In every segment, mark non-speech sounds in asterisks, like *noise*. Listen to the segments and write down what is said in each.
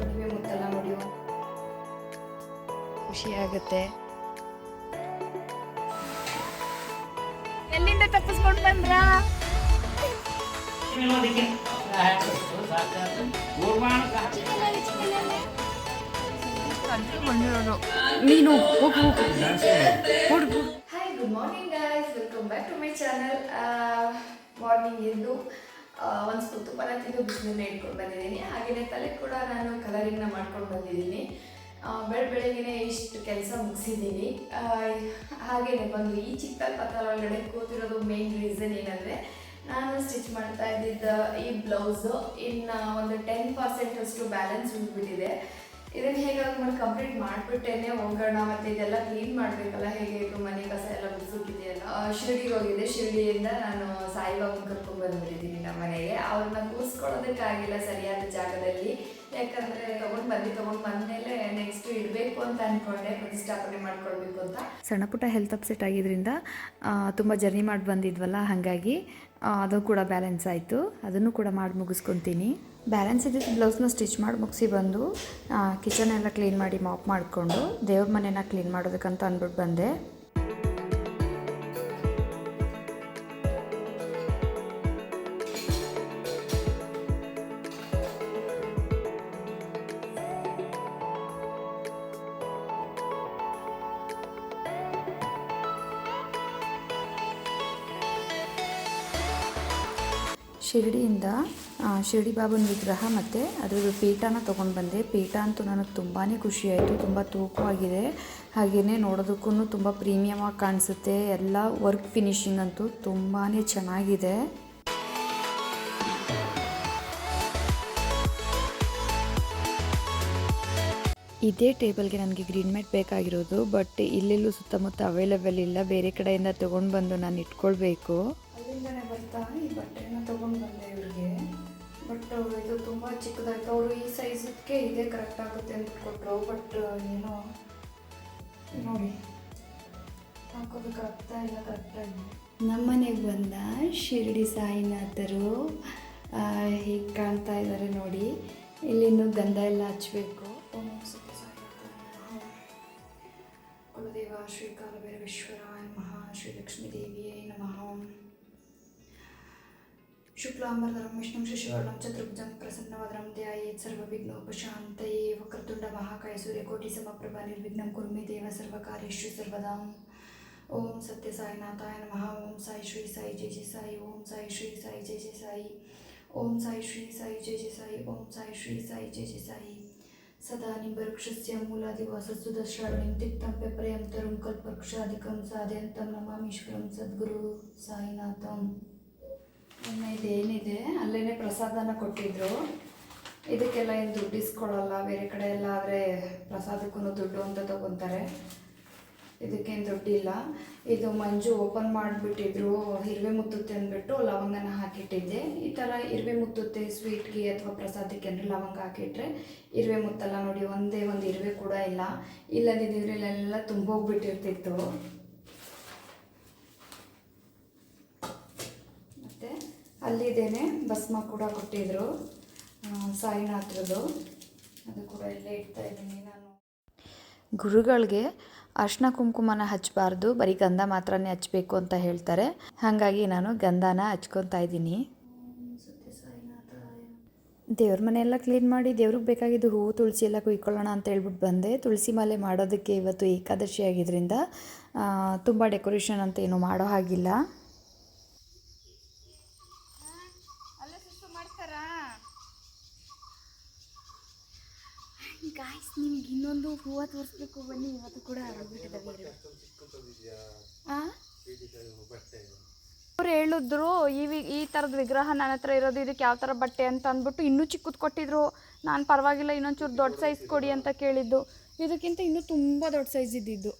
ನೀವೇ ಮುತ್ತೆಲ್ಲ ನೋಡಿ ಖುಷಿ ಆಗುತ್ತೆ. ಎಲ್ಲಿಂದ ತಪ್ಪಿಸ್ಕೊಂಡು ಬಂದ್ರ? ನೀನು ಹೋಗು ಹೋಗು. Hi good morning guys welcome back to my channel morning ಎದ್ದು ಒಂದು ಸ್ಪೂನ್ ತುಪ್ಪನ ತಿಂದು ಬಿಸಿಲನ್ನ ಇಟ್ಕೊಂಡು ಬಂದಿದ್ದೀನಿ. ಹಾಗೆಯೇ ತಲೆ ಕೂಡ ನಾನು ಕಲರಿಂಗ್ನ ಮಾಡ್ಕೊಂಡು ಬಂದಿದ್ದೀನಿ. ಬೆಳ ಬೆಳಗ್ಗೆ ಇಷ್ಟು ಕೆಲಸ ಮುಗಿಸಿದ್ದೀನಿ. ಹಾಗೆಯೇ ಬಂದು ಈ ಚಿಕ್ಕ ಪತ್ರ ಒಳಗಡೆ ಕೂತಿರೋದು ಮೇನ್ ರೀಸನ್ ಏನಂದರೆ, ನಾನು ಸ್ಟಿಚ್ ಮಾಡ್ತಾ ಇದ್ದಿದ್ದ ಈ ಬ್ಲೌಸು ಇನ್ನು ಒಂದು ಟೆನ್ ಪರ್ಸೆಂಟ್ ಅಷ್ಟು ಬ್ಯಾಲೆನ್ಸ್ ಉಳಿದ್ಬಿಟ್ಟಿದೆ ಇದನ್ನ ಹೇಗಾದ್ರೂ ಮಾಡಿ ಕಂಪ್ಲೀಟ್ ಮಾಡಿಬಿಟ್ಟೇನೆ ಹೋಗೋಣ, ಮತ್ತೆ ಇದೆಲ್ಲ ಕ್ಲೀನ್ ಮಾಡಬೇಕಲ್ಲ, ಹೇಗೆ ಇದು ಮನೆ ಕಸ ಎಲ್ಲ ಬಿಸುಕಿದೆಯಲ್ಲ ಶಿರಡಿಗೆ ಹೋಗಿದ್ದೆ ಶಿರಡಿಯಿಂದ ನಾನು ಸಾಯಿಬಾಬನ್ ಕರ್ಕೊಂಡು ಬಂದ್ಬಿಟ್ಟಿದ್ದೀನಿ ನಮ್ಮ ಮನೆಗೆ. ಅವ್ರನ್ನ ಕೂರಿಸ್ಕೊಳ್ಳೋದಕ್ಕಾಗಿಲ್ಲ ಸರಿಯಾದ ಜಾಗದಲ್ಲಿ. ಯಾಕಂದ್ರೆ ತಗೊಂಡು ಬಂದು, ತಗೊಂಡ್ ಬಂದಮೇಲೆ ನೆಕ್ಸ್ಟ್ ಇಡಬೇಕು ಅಂತ ಅನ್ಕೊಂಡೆ. ಪ್ರತಿಷ್ಠಾಪನೆ ಮಾಡ್ಕೊಳ್ಬೇಕು ಅಂತ. ಸಣ್ಣ ಪುಟ್ಟ ಹೆಲ್ತ್ ಅಪ್ಸೆಟ್ ಆಗಿದ್ದರಿಂದ ತುಂಬ ಜರ್ನಿ ಮಾಡಿ ಬಂದಿದ್ವಲ್ಲ ಹಾಗಾಗಿ ಅದು ಕೂಡ ಬ್ಯಾಲೆನ್ಸ್ ಆಯಿತು. ಅದನ್ನು ಕೂಡ ಮಾಡಿ ಮುಗಿಸ್ಕೊತೀನಿ. ಬ್ಯಾಲೆನ್ಸ್ ಇದ್ದಿದ್ದು ಬ್ಲೌಸ್ನ ಸ್ಟಿಚ್ ಮಾಡಿ ಮುಗಿಸಿ ಬಂದು ಕಿಚನ್ ಎಲ್ಲ ಕ್ಲೀನ್ ಮಾಡಿ ಮಾಪ್ ಮಾಡಿಕೊಂಡು, ದೇವ್ರ ಮನೆನ ಕ್ಲೀನ್ ಮಾಡೋದಕ್ಕಂತ ಅಂದ್ಬಿಟ್ಟು ಬಂದೆ. ಶಿರಡಿಯಿಂದ ಶಿರಡಿ ಬಾಬನ ವಿಗ್ರಹ ಮತ್ತು ಅದರದ್ದು ಪೀಠನ ತೊಗೊಂಡು ಬಂದೆ. ಪೀಠ ಅಂತೂ ನನಗೆ ತುಂಬಾ ಖುಷಿ ಆಯಿತು ತುಂಬ ತೂಕವಾಗಿದೆ. ಹಾಗೆಯೇ ನೋಡೋದಕ್ಕೂ ತುಂಬ ಪ್ರೀಮಿಯಮಾಗಿ ಕಾಣಿಸುತ್ತೆ. ಎಲ್ಲ ವರ್ಕ್ ಫಿನಿಶಿಂಗ್ ಅಂತೂ ತುಂಬಾ ಚೆನ್ನಾಗಿದೆ. ಇದೇ ಟೇಬಲ್ಗೆ ನನಗೆ ಗ್ರೀನ್ ಮ್ಯಾಟ್ ಬೇಕಾಗಿರೋದು, ಬಟ್ ಇಲ್ಲೆಲ್ಲೂ ಸುತ್ತಮುತ್ತ ಅವೈಲೇಬಲ್ ಇಲ್ಲ. ಬೇರೆ ಕಡೆಯಿಂದ ತೊಗೊಂಡು ಬಂದು ನಾನು ಇಟ್ಕೊಳ್ಬೇಕು. ಅಲ್ಲಿಂದನೇ ಬರ್ತಾ ಈ ಬಟ್ಟೆನ ತೊಗೊಂಡು ಬಂದೆ. ಇದು ತುಂಬ ಚಿಕ್ಕದಾಯ್ತು. ಅವರು ಈ ಸೈಜಕ್ಕೆ ಇದೇ ಕರೆಕ್ಟ್ ಆಗುತ್ತೆ ಅಂತ ಕೊಟ್ಟರು ಬಟ್ ಏನೋ, ನೋಡಿ ಹಾಕೋದಕ್ಕೆ ಆಗ್ತಾ ಇಲ್ಲ ಕರೆಕ್ಟಾಗಿ ನಮ್ಮನೆಗೆ ಬಂದ ಶಿರಡಿ ಸಾಯಿನಾಥರು ಹೀಗೆ ಕಾಣ್ತಾ ಇದ್ದಾರೆ ನೋಡಿ. ಇಲ್ಲಿನ್ನೂ ಗಂಧ ಎಲ್ಲ ಹಚ್ಚಬೇಕು ಶುಕ್ಲಾಂಬರಧರಂ ವಿಷ್ಣು ಶಶಿವರ್ಣಂ ಚತುರ್ಭುಜಂ ಪ್ರಸನ್ನವದರಂ ಧ್ಯಾಯೇತ್ ಸರ್ವವಿಘ್ನೋಪಶಾಂತಯೇ ವಕ್ರತುಂಡ ಮಹಾಕಾಯ ಸೂರ್ಯಕೋಟಿ ಸಮಪ್ರಭಾ ನಿರ್ವಿಘ್ನಂ ಕುರ್ಮೆ ದೇವ ಸರ್ವಕಾರ್ಯೇಷು ಸರ್ವದಾಂ ಓಂ ಸತ್ಯ ಸಾಯಿನಾಥಾಯ ನಮಃ ಓಂ ಸಾಯಿ ಶ್ರೀ ಸಾಯಿ ಜಯ ಜಯ ಸಾಯಿ ಓಂ ಸಾಯಿ ಶ್ರೀ ಸಾಯಿ ಜಯ ಜಯ ಸಾಯಿ ಓಂ ಸಾಯಿ ಶ್ರೀ ಸಾಯಿ ಜಯ ಜಯ ಸಾಯಿ ಓಂ ಸಾಯಿ ಶ್ರೀ ಸಾಯಿ ಜಯ ಜಯ ಸಾಯಿ ಸದಾ ನಿಂಬವೃಕ್ಷಸ್ಯ ಮೂಲಾದಿವಾಸಸ್ಸು ದಶ್ರಾವಣಿಂ ತಿಕ್ತಂ ಪೆಪ್ರಯಂ ತರುಂ ಕಲ್ಪವೃಕ್ಷಾಧಿಕಂ ಸಾಧ್ಯಂತಂ ನಮಾಮೀಶ್ವರಂ ಸದ್ಗುರು ಸಾಯಿನಾಥಂ ಇದೇನಿದೆ ಅಲ್ಲೇ ಪ್ರಸಾದನ ಕೊಟ್ಟಿದ್ರು. ಇದಕ್ಕೆಲ್ಲ ಏನು ದುಡ್ಡು ಇಸ್ಕೊಳ್ಳಲ್ಲ ಬೇರೆ ಕಡೆ ಎಲ್ಲ ಆದರೆ ಪ್ರಸಾದಕ್ಕೂ ದುಡ್ಡು ಅಂತ ತಗೊತಾರೆ. ಇದಕ್ಕೇನು ದುಡ್ಡಿಲ್ಲ. ಇದು ಮಂಜು ಓಪನ್ ಮಾಡಿಬಿಟ್ಟಿದ್ರು, ಇರುವೆ ಮುತ್ತುತ್ತೆ ಅಂದ್ಬಿಟ್ಟು ಲವಂಗನ ಹಾಕಿಟ್ಟಿದ್ದೆ. ಈ ಥರ ಇರುವೆ ಮುತ್ತುತ್ತೆ ಸ್ವೀಟ್ಗೆ ಅಥವಾ ಪ್ರಸಾದಕ್ಕೆ ಅಂದರೆ ಲವಂಗ ಹಾಕಿಟ್ರೆ ಇರುವೆ ಮುತ್ತಲ್ಲ ನೋಡಿ, ಒಂದೇ ಒಂದು ಇರುವೆ ಕೂಡ ಇಲ್ಲ. ಇಲ್ಲದಿದ್ದರೆ ಇಲ್ಲೆಲ್ಲ ತುಂಬೋಗ್ಬಿಟ್ಟಿರ್ತಿತ್ತು ಮತ್ತು ಅಲ್ಲಿದ್ದೇನೆ ಭಸ್ಮ ಕೂಡ ಕೊಟ್ಟಿದ್ರು. ಸಾಯಿನಾಥರದು ಅದು ಕೂಡ ಇಲ್ಲೇ ಇಡ್ತಾ ಇದ್ದೀನಿ ನಾನು. ಗುರುಗಳಿಗೆ ಅರ್ಶಿನ ಕುಂಕುಮನ ಹಚ್ಚಬಾರ್ದು ಬರೀ ಗಂಧ ಮಾತ್ರನೇ ಹಚ್ಚಬೇಕು ಅಂತ ಹೇಳ್ತಾರೆ. ಹಾಗಾಗಿ ನಾನು ಗಂಧನ ಹಚ್ಕೊತಾ ಇದ್ದೀನಿ. ದೇವ್ರ ಮನೆಯೆಲ್ಲ ಕ್ಲೀನ್ ಮಾಡಿ ದೇವ್ರಿಗೆ ಬೇಕಾಗಿದ್ದು ಹೂವು ತುಳಸಿ ಎಲ್ಲ ಕುಯ್ಕೊಳ್ಳೋಣ ಅಂತ ಹೇಳ್ಬಿಟ್ಟು ಬಂದೆ. ತುಳಸಿ ಮಾಲೆ ಮಾಡೋದಕ್ಕೆ ಇವತ್ತು ಏಕಾದಶಿ ಆಗಿದ್ದರಿಂದ ತುಂಬ ಡೆಕೋರೇಷನ್ ಅಂತ ಏನು ಮಾಡೋ ಹಾಗಿಲ್ಲ. ನಿಮ್ಗೆ ಇನ್ನೊಂದು ಹೂವು ತೋರಿಸ್ಬೇಕು ಬನ್ನಿ ಇವತ್ತು ಕೂಡ ಅವ್ರು ಹೇಳಿದ್ರು ಈ ವಿ- ಈ ಥರದ ವಿಗ್ರಹ ನನ್ನ ಹತ್ರ ಇರೋದು ಇದಕ್ಕೆ ಯಾವ ಥರ ಬಟ್ಟೆ ಅಂತ ಅಂದ್ಬಿಟ್ಟು ಇನ್ನೂ ಚಿಕ್ಕದು ಕೊಟ್ಟಿದ್ರು. ನಾನು ಪರವಾಗಿಲ್ಲ ಇನ್ನೊಂಚೂರು ದೊಡ್ಡ ಸೈಜ್ ಕೊಡಿ ಅಂತ ಕೇಳಿದ್ದು. ಇದಕ್ಕಿಂತ ಇನ್ನೂ ತುಂಬ ದೊಡ್ಡ ಸೈಜ್ ಇದ್ದಿದ್ದು.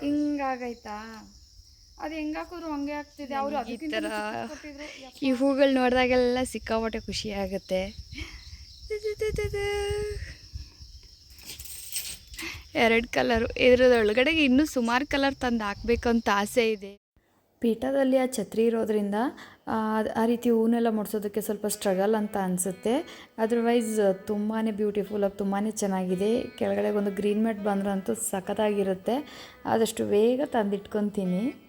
ಹಿಂಗಾಗೈತಾ ಅದು ಹೆಂಗ್ ಹಾಕಿದ್ರು ಹಂಗೆ ಆಗ್ತಿದೆ. ಅವರು ಈ ಥರ ಈ ಹೂಗಳು ನೋಡಿದಾಗೆಲ್ಲ ಸಿಕ್ಕಾಪಟ್ಟೆ ಖುಷಿ ಆಗುತ್ತೆ. ಎರಡು ಕಲರು. ಇದ್ರದೊಳಗಡೆಗೆ ಇನ್ನೂ ಸುಮಾರು ಕಲರ್ ತಂದು ಹಾಕ್ಬೇಕು ಅಂತ ಆಸೆ ಇದೆ. ಪೀಠದಲ್ಲಿ ಆ ಛತ್ರಿ ಇರೋದ್ರಿಂದ ಆ, ರೀತಿ ಹೂನೆಲ್ಲ ಮುಡ್ಸೋದಕ್ಕೆ ಸ್ವಲ್ಪ ಸ್ಟ್ರಗಲ್ ಅಂತ ಅನಿಸುತ್ತೆ. ಅದರ್ವೈಸ್ ತುಂಬಾ ಬ್ಯೂಟಿಫುಲ್ಲಾಗಿ ತುಂಬಾ ಚೆನ್ನಾಗಿದೆ. ಕೆಳಗಡೆ ಒಂದು ಗ್ರೀನ್ ಮ್ಯಾಟ್ ಬಂದ್ರಂತೂ ಸಖತ್ತಾಗಿರುತ್ತೆ. ಆದಷ್ಟು ಬೇಗ ತಂದಿಟ್ಕೊತೀನಿ.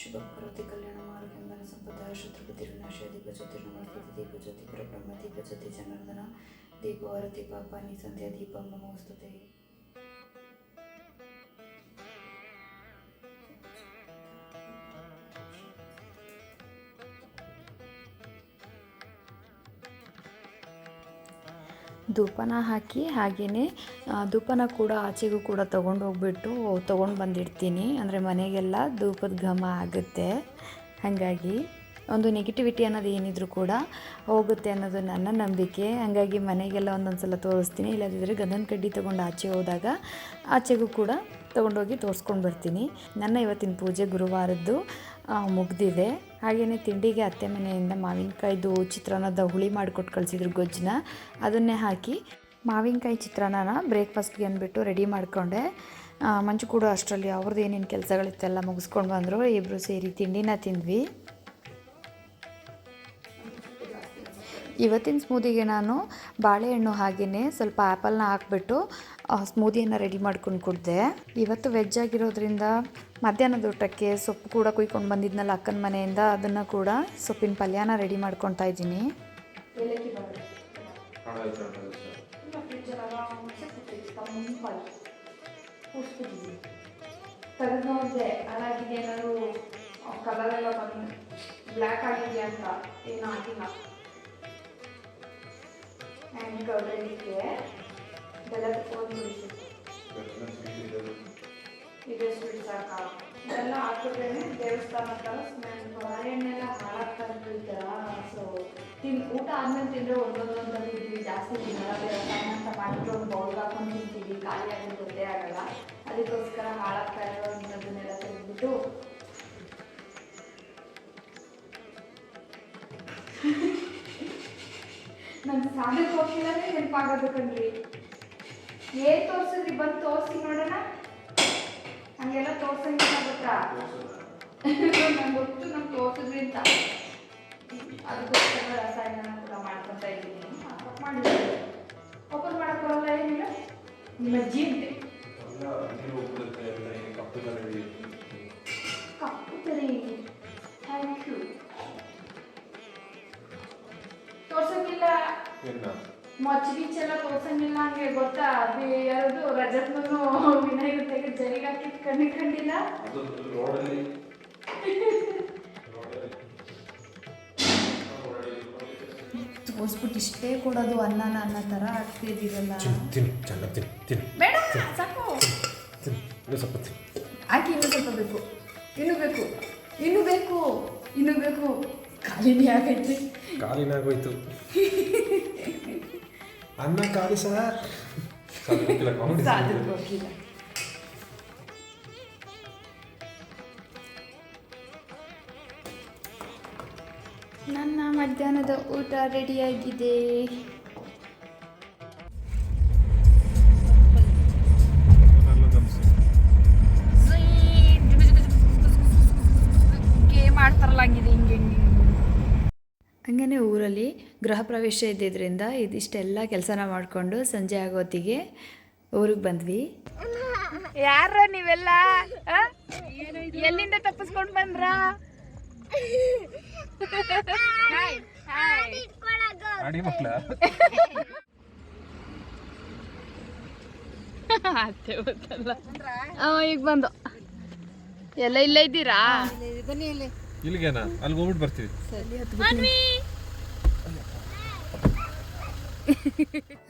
शुभकृति कल्याण शुभकरोति कल्याणमारुह्यं धनसम्पदः शत्रुपतिर्नाशय दीपज्योतिर्नमस्तुति दीपज्योति परब्रह्म दीपज्योति जनार्दन, दीपो, आरती पापा सन्ध्या दीपं नमोऽस्तु ते ಧೂಪನ ಹಾಕಿ ಹಾಗೆಯೇ ಧೂಪನ ಕೂಡ ಆಚೆಗೂ ಕೂಡ ತೊಗೊಂಡು ಹೋಗ್ಬಿಟ್ಟು ತೊಗೊಂಡು ಬಂದಿಡ್ತೀನಿ. ಅಂದರೆ ಮನೆಗೆಲ್ಲ ಧೂಪದ ಘಮ ಆಗುತ್ತೆ. ಹಾಗಾಗಿ ಒಂದು ನೆಗೆಟಿವಿಟಿ ಅನ್ನೋದು ಏನಿದ್ರು ಕೂಡ ಹೋಗುತ್ತೆ ಅನ್ನೋದು ನನ್ನ ನಂಬಿಕೆ. ಹಾಗಾಗಿ ಮನೆಗೆಲ್ಲ ಒಂದೊಂದು ಸಲ ತೋರಿಸ್ತೀನಿ. ಇಲ್ಲದಿದ್ದರೆ ಗಂಧನ ಕಡ್ಡಿ ತೊಗೊಂಡು ಆಚೆ ಹೋದಾಗ ಆಚೆಗೂ ಕೂಡ ತೊಗೊಂಡೋಗಿ ತೋರಿಸ್ಕೊಂಡು ಬರ್ತೀನಿ. ನನ್ನ ಇವತ್ತಿನ ಪೂಜೆ ಗುರುವಾರದ್ದು ಮುಗ್ದಿದೆ. ಹಾಗೆಯೇ ತಿಂಡಿಗೆ ಅತ್ತೆ ಮನೆಯಿಂದ ಮಾವಿನಕಾಯ್ದು ಚಿತ್ರಾನ್ನದ ಹುಳಿ ಮಾಡಿಕೊಟ್ಟು ಕಳಿಸಿದ್ರು ಗೊಜ್ಜನ್ನ. ಅದನ್ನೇ ಹಾಕಿ ಮಾವಿನಕಾಯಿ ಚಿತ್ರಾನ್ನನ ಬ್ರೇಕ್ಫಾಸ್ಟ್ಗೆ ಅಂದ್ಬಿಟ್ಟು ರೆಡಿ ಮಾಡಿಕೊಂಡೆ. ಮಂಚು ಕೂಡ ಅಷ್ಟರಲ್ಲಿ ಅವ್ರದ್ದು ಏನೇನು ಕೆಲಸಗಳಿತ್ತೆಲ್ಲ ಮುಗಿಸ್ಕೊಂಡು ಬಂದರು. ಇಬ್ಬರು ಸೇರಿ ತಿಂಡಿನ ತಿಂದ್ವಿ. ಇವತ್ತಿನ ಸ್ಮೂದಿಗೆ ನಾನು ಬಾಳೆಹಣ್ಣು ಹಾಗೆಯೇ ಸ್ವಲ್ಪ ಆ್ಯಪಲ್ನ ಹಾಕ್ಬಿಟ್ಟು ಸ್ಮೂದಿಯನ್ನು ರೆಡಿ ಮಾಡ್ಕೊಂಡು ಕುಡಿದೆ. ಇವತ್ತು ವೆಜ್ ಆಗಿರೋದ್ರಿಂದ ಮಧ್ಯಾಹ್ನದ ಊಟಕ್ಕೆ ಸೊಪ್ಪು ಕೂಡ ಕುಯ್ಕೊಂಡು ಬಂದಿದ್ನಲ್ಲ ಅಕ್ಕನ ಮನೆಯಿಂದ, ಅದನ್ನು ಕೂಡ ಸೊಪ್ಪಿನ ಪಲ್ಯನ ರೆಡಿ ಮಾಡ್ಕೊತಾ ಇದ್ದೀನಿ. ಬ್ಲ್ಯಾಕ್ ಆಗಿದೆಯಾ ಅಂತ ಏನೋ ಆಗಿಲ್ಲ ಆ್ಯಂಡ್ ಕೌಡಲಿಕ್ಕೆ ಬೆಲ್ಲ ತಗೊಂಡು ಬಿಡಿಸಿ ಇದೆ ಸ್ವೀಟ್ ಸಾಕ ಇದೆಲ್ಲ ಹಾಕಿದ್ರೇನೆ ದೇವಸ್ಥಾನ ಸ್ಮೆಲ್ ಬಾಳೆಹಣ್ಣೆಲ್ಲ ಹಾಳಾಗ್ತಾ ಇರ್ತಿದ್ದೀರ ಸೊ ತಿನ್ ಊಟ ಆದ್ಮೇಲೆ ತಿಂದರೆ ಒಂದೊಂದೊಂದು ತಿಂತೀವಿ ಜಾಸ್ತಿ ದೇವಸ್ಥಾನ ಅಂತ ಮಾಡಿದ್ರೆ ಒಂದು ಬೌಲ್ ಹಾಕೊಂಡು ತಿಂತೀವಿ ಖಾಲಿ ಆಗಿ ಗೊತ್ತೇ ಆಗಲ್ಲ ಅದಕ್ಕೋಸ್ಕರ ಹಾಳಾಗ್ತಾ ಇರೋ ಅದನ್ನೆಲ್ಲ ತೆಗೆದ್ಬಿಟ್ಟು ನನ್ನ ಸಾಧಕ್ಕೆ ಹೋಗ್ತಿಲ್ಲಂದ್ರೆ ನೆನಪಾಗೋದು ಕಣ್ರಿ. ಏನ್ ತೋರ್ಸಿದ್ರಿ ಬಂದು ತೋರಿಸಿ ನೋಡೋಣ. ಹಂಗೆಲ್ಲ ತೋರ್ಸಂಗಿಲ್ಲ ಗೊತ್ತಾ? ನಂಗೆ ಗೊತ್ತು ನಂಗೆ ತೋರ್ಸಿದ್ರಿ ಅಂತ. ಅದಕ್ಕೋಸ್ಕರ ರಸಾಯನ ಕೂಡ ಮಾಡ್ಕೊತಾ ಇದ್ದೀನಿ ಮಾಡಿದ್ದೀನಿ ಓಪನ್ ಮಾಡಕ್ ಬರಲ್ಲ ಏನಿಲ್ಲ? ನಿಮ್ಮ ಅಜ್ಜಿ ಅಂತೆ ಕಪ್ಪು ತಲೆ ಇದೆ? ಥ್ಯಾಂಕ್ ಯು ತೋರ್ಸಂಗಿಲ್ಲ ಮೊಚ್ಚ ಗಿಚ್ಚೆಲ್ಲ ತೋರ್ಸಂಗಿಲ್ಲ ಹಂಗೆ ಗೊತ್ತಾ? ಅದು ಯಾರದು ರಜತ್ನೂ ವಿನಾಯಕ ತೆಗೆದು ಜೈಲಿಗೆ ಹಾಕಿದ್ ಕಣ್ಣಿ ಕಂಡಿಲ್ಲ. ತೋರಿಸ್ಬಿಟ್ಟು ಇಷ್ಟೇ ಕೊಡೋದು ಅನ್ನನ ಅನ್ನೋ ಥರ ಆಗ್ತಿದ್ದೀರಲ್ಲ ತಿನ್ನು ಚೆನ್ನಾಗಿ ತಿನ್ನು ತಿನ್ನು ಬೇಡ ಸಾಕು. ತಿನ್ನು ಸ್ವಲ್ಪ ತಿನ್ನು ಹಾಕಿ ಇನ್ನೂ ಸ್ವಲ್ಪ ಬೇಕು. ಇನ್ನೂ ಬೇಕು. ಇನ್ನೂ ಬೇಕು. ಇನ್ನೂ ಬೇಕು. ಖಾಲಿನೇ ಆಗೈತೆ. ಕಾಲಿನಾಗೋಯ್ತು ಅನ್ನ ಖಾಲಿ ಸರ್ ಹೋಗಿಲ್ಲ ನನ್ನ ಮಧ್ಯಾಹ್ನದ ಊಟ ರೆಡಿಯಾಗಿದೆ ಗೃಹ ಪ್ರವೇಶ ಇದ್ದಿದ್ದರಿಂದ ಇದಿಷ್ಟೆಲ್ಲ ಕೆಲಸನ ಮಾಡಿಕೊಂಡು ಸಂಜೆ ಆಗೋತ್ತಿಗೆ ಊರಿಗೆ ಬಂದ್ವಿ. ಯಾರ ನೀವೆಲ್ಲ? ಎಲ್ಲಿಂದ ತಪ್ಪಿಸ್ಕೊಂಡು ಬಂದ್ರ? ಅಡಿ ಮಕ್ಕಳ ಅತ್ತೆ ಗೊತ್ತಲ್ಲ. ಅವ ಈಗ ಬಂದು. ಎಲ್ಲ ಇಲ್ಲೇ ಇದ್ದೀರಾ? ಇಲ್ಲಿಗೇನಾ? ಅಲ್ಲಿ ಹೋಗ್ಬಿಟ್ಟು ಬರ್ತೀವಿ.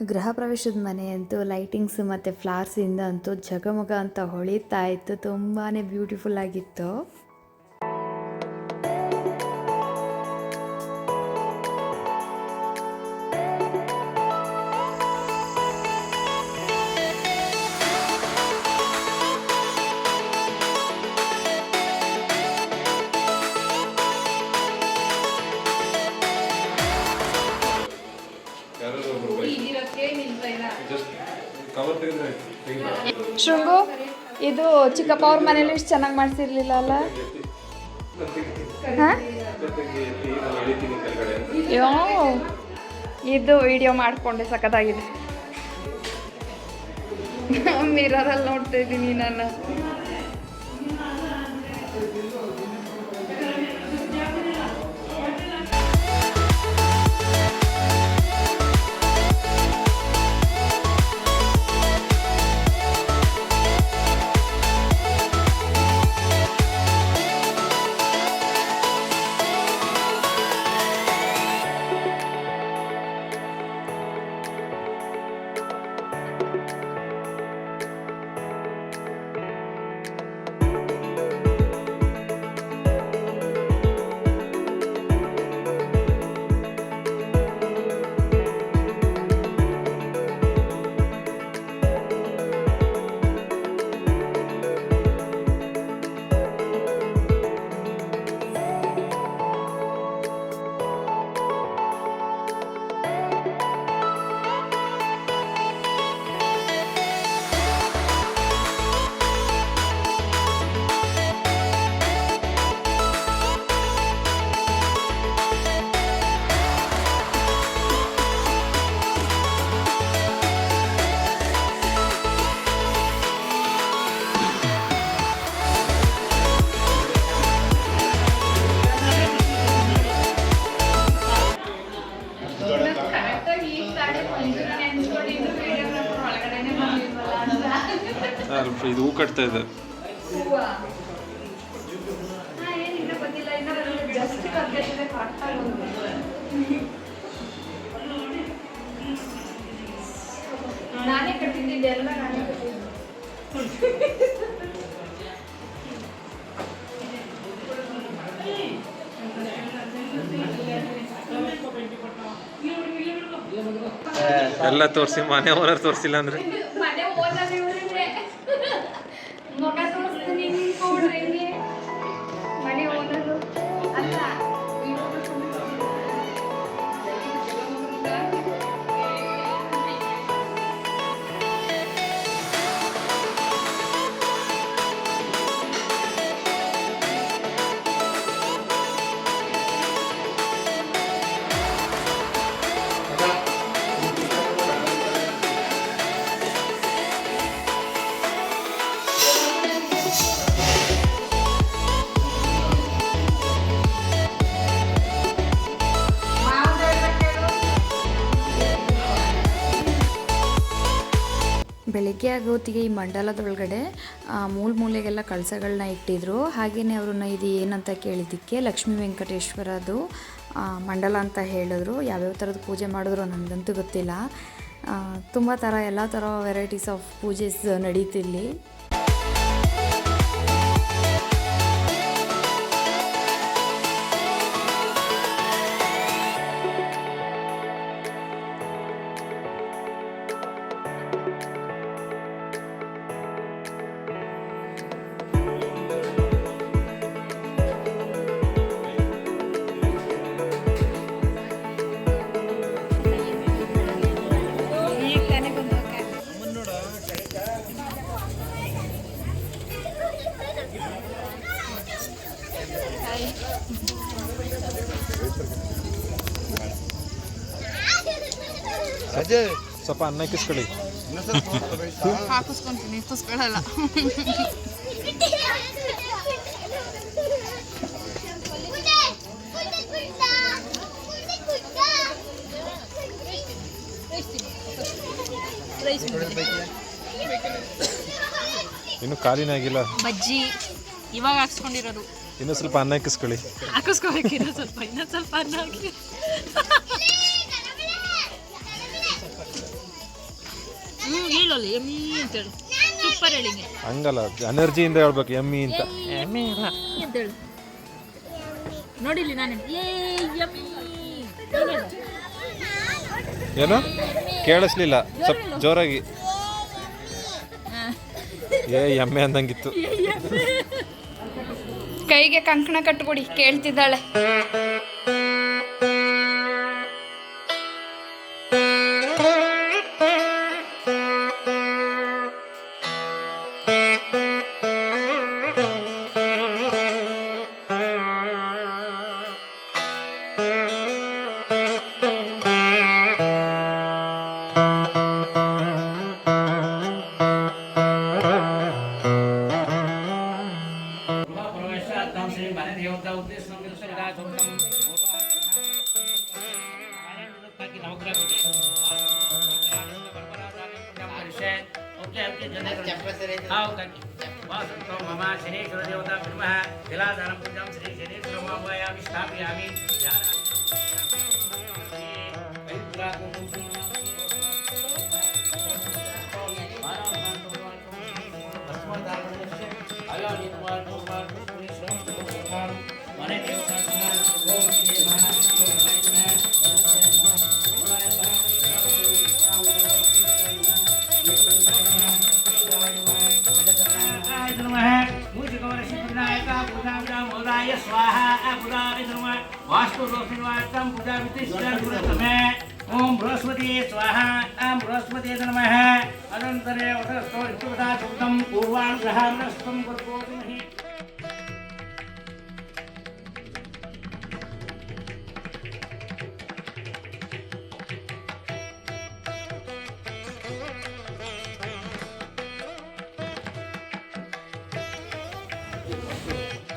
ಗೃಹ ಪ್ರವೇಶದ ಮನೆ ಅಂತೂ ಲೈಟಿಂಗ್ಸ್ ಮತ್ತು ಫ್ಲವರ್ಸಿಂದ ಅಂತೂ ಜಗಮಗ ಅಂತ ಹೊಳಿತಾ ಇತ್ತು. ತುಂಬಾ ಬ್ಯೂಟಿಫುಲ್ ಆಗಿತ್ತು. ಶೃಂಗು ಇದು ಚಿಕ್ಕಪ್ಪ ಅವ್ರ ಮನೇಲಿ ಇಷ್ಟು ಚೆನ್ನಾಗಿ ಮಾಡಿಸಿರ್ಲಿಲ್ಲ ಅಲ್ಲ? ಹಾಂ? ಯೋ, ಇದು ವಿಡಿಯೋ ಮಾಡಿಕೊಂಡೆ, ಸಖತ್ತಾಗಿದೆ. *laughs* ಮಿರರಲ್ಲಿ ನೋಡ್ತಾ ಇದ್ದೀನಿ ನಾನು. ಕಟ್ತಾ ಇದೆ ನಾನೇ ಎಲ್ಲ ನಾನೇ ಎಲ್ಲ ತೋರಿಸಿ ಮನೆ ಓನರ್ ತೋರಿಸಿಲ್ಲ ಅಂದ್ರೆ. ಆಗೋತ್ತಿಗೆ ಈ ಮಂಡಲದೊಳಗಡೆ ಮೂಲ ಮೂಲೆ ಮೂಲೆಗೆಲ್ಲ ಕಳಸಗಳನ್ನ ಇಟ್ಟಿದ್ರು. ಹಾಗೆಯೇ ಅವ್ರನ್ನ ಇದು ಏನಂತ ಕೇಳಿದ್ದಕ್ಕೆ ಲಕ್ಷ್ಮೀ ವೆಂಕಟೇಶ್ವರದು ಮಂಡಲ ಅಂತ ಹೇಳಿದ್ರು. ಯಾವ್ಯಾವ ಥರದ ಪೂಜೆ ಮಾಡಿದ್ರು ನನಗಂತೂ ಗೊತ್ತಿಲ್ಲ. ತುಂಬ ಥರ ಎಲ್ಲ ಥರ ವೆರೈಟೀಸ್ ಆಫ್ ಪೂಜೆಸ್ ನಡೀತಿಲ್ಲಿ ಸ್ವಲ್ಪ ಅನ್ನ ಕಿಸ್ಕೊಳ್ಳಿ. ಹಾಕಿಸ್ಕೊಂತೀನಿ ಕುಸ್ಕೊಳ್ಳಲ್ಲ ಇನ್ನು ಕಾಲಿನ ಆಗಿಲ್ಲ. ಬಜ್ಜಿ ಇವಾಗ ಹಾಕ್ಸ್ಕೊಂಡಿರೋದು. ಇನ್ನೂ ಸ್ವಲ್ಪ ಅನ್ನ ಹಾಕಿಸ್ಕೊಳ್ಳಿ. ಹಾಕಿಸ್ಕೋಬೇಕು ಇನ್ನೂ ಸ್ವಲ್ಪ ಇನ್ನೊಂದು ಸ್ವಲ್ಪ ಅನ್ನ ಹಾಕಿ. ಹ್ಞೂ ಹೇಳಲ್ಲ ಎಮ್ಮಿ ಅಂತೇಳು ಸೂಪರ್ ಹೇಳಿಂಗೆ ಹಂಗಲ್ಲ ಎನರ್ಜಿಯಿಂದ ಹೇಳ್ಬೇಕು ಎಮ್ಮಿ ಅಂತ. ಎಮ್ಮಿ ಅಂತೇಳು ನೋಡಿಲಿ ನಾನು. ಏ ಯಮ್ಮಿ ಏನು? ಕೇಳಿಸ್ಲಿಲ್ಲ. ಸ್ವಲ್ಪ ಜೋರಾಗಿ. ಏ ಎಮ್ಮೆ. ಅಂದಂಗಿತ್ತು. ಕೈಗೆ ಕಂಕಣ ಕಟ್ಕೊಡಿ ಕೇಳ್ತಿದ್ದಾಳೆ.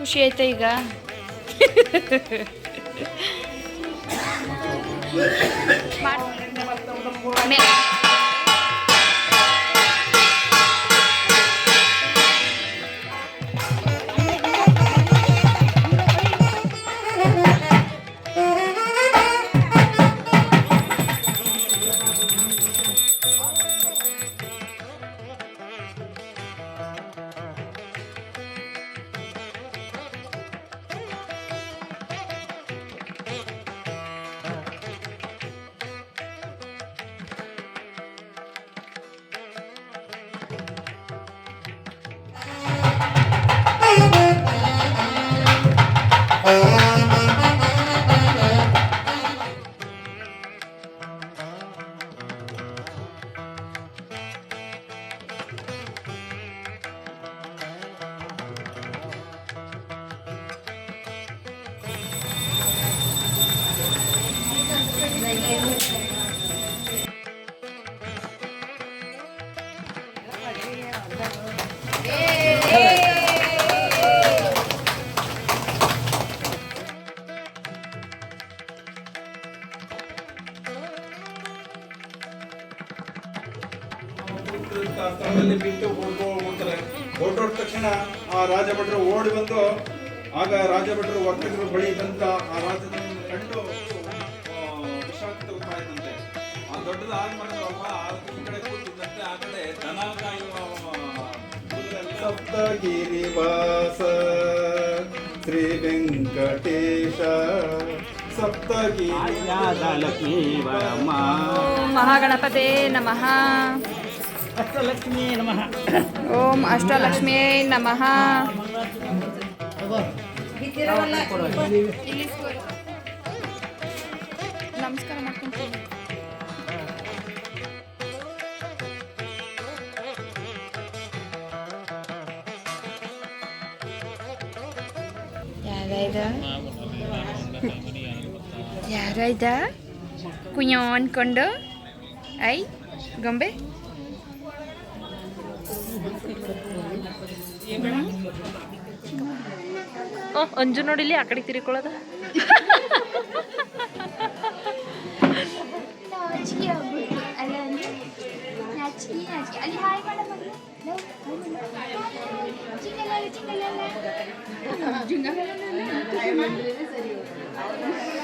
ಖುಷಿ ಆಯ್ತಾ ಈಗ? *laughs* ಮೇ- Oh, सप्तगिरिवास श्री व्यंकटेश सप्तगिरी वरमा महागणपते नमः। अष्टलक्ष्मी नमः। ओम अष्टलक्ष्मी नमः। ಯಾರ ಇದ ಕುಯ್ಯೋ ಅನ್ಕೊಂಡು ಐ ಗೊಂಬೆ ಅಂಜು ನೋಡಿಲಿ ಆ ಕಡೆ ತಿರ್ಕೊಳ್ಳೋದು. *laughs*